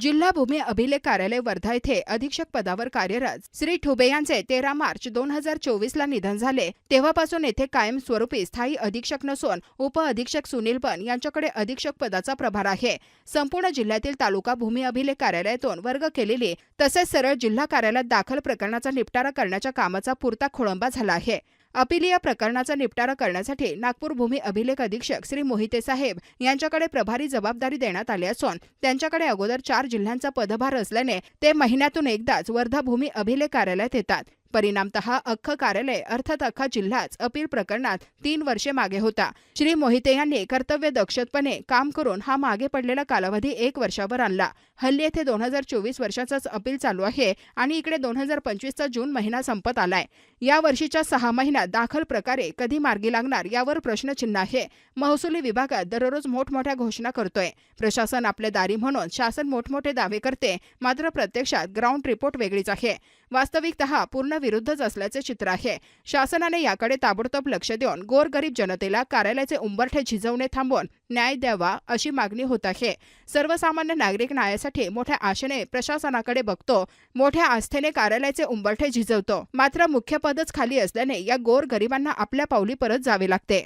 जिल्हा भूमी अभिलेख कार्यालय वर्धा येथे अधीक्षक पदावर कार्यरत. श्री ठुबे यांचे तेरा मार्च दोन हजार चोवीस ला निधन झाले. तेव्हापासून येथे कायमस्वरूपी स्थायी अधीक्षक नसून उप अधीक्षक सुनील बन यांच्याकडे अधीक्षक पदाचा प्रभार आहे. संपूर्ण जिल्ह्यातील तालुका भूमी अभिलेख कार्यालयातून वर्ग केलेली तसेच सरळ जिल्हा कार्यालयात दाखल प्रकरणाचा निपटारा करण्याच्या कामाचा पुरता खोळंबा झाला आहे. अपिलीय प्रकरणाचा निपटारा करण्यासाठी नागपूर भूमी अभिलेख अधीक्षक श्री मोहिते साहेब यांच्याकडे प्रभारी जबाबदारी देण्यात आली असून त्यांच्याकडे अगोदर चार जिल्ह्यांचा पदभार असल्याने ते महिन्यातून एकदाच वर्धा भूमी अभिलेख कार्यालयात येतात. परिणामतः अख्खं कार्यालय अर्थात अख्खा जिल्हाच अपील प्रकरणात तीन वर्षे मागे होता. श्री मोहिते यांनी कर्तव्य दक्षतपणे काम करून हा मागे पडलेला कालावधी एक वर्षावर आणला. हल्ली येथे दोन हजार चोवीस वर्षाचाच अपील चालू आहे आणि इकडे दोन हजार पंचवीसचा जून महिना संपत आलाय. या वर्षीच्या सहा महिन्यात दाखल प्रकारे कधी मार्गी लागणार यावर प्रश्नचिन्ह आहे. महसुली विभागात दररोज मोठमोठ्या घोषणा करतोय. प्रशासन आपले दारी म्हणून शासन मोठमोठे दावे करते मात्र प्रत्यक्षात ग्राउंड रिपोर्ट वेगळीच आहे. वास्तविकत पूर्ण विरुद्धच असल्याचे चित्र आहे. शासनाने याकडे ताबडतोब लक्ष देऊन गोरगरीब जनतेला कार्यालयाचे उंबरठे झिजवणे थांबवून न्याय द्यावा अशी मागणी होत आहे. सर्वसामान्य नागरिक न्यायासाठी मोठ्या आशेने प्रशासनाकडे बघतो मोठ्या आस्थेने कार्यालयाचे उंबरठे झिजवतो. मात्र मुख्य पदच खाली असल्याने या गोर गरिबांना आपल्या पावली परत जावे लागते.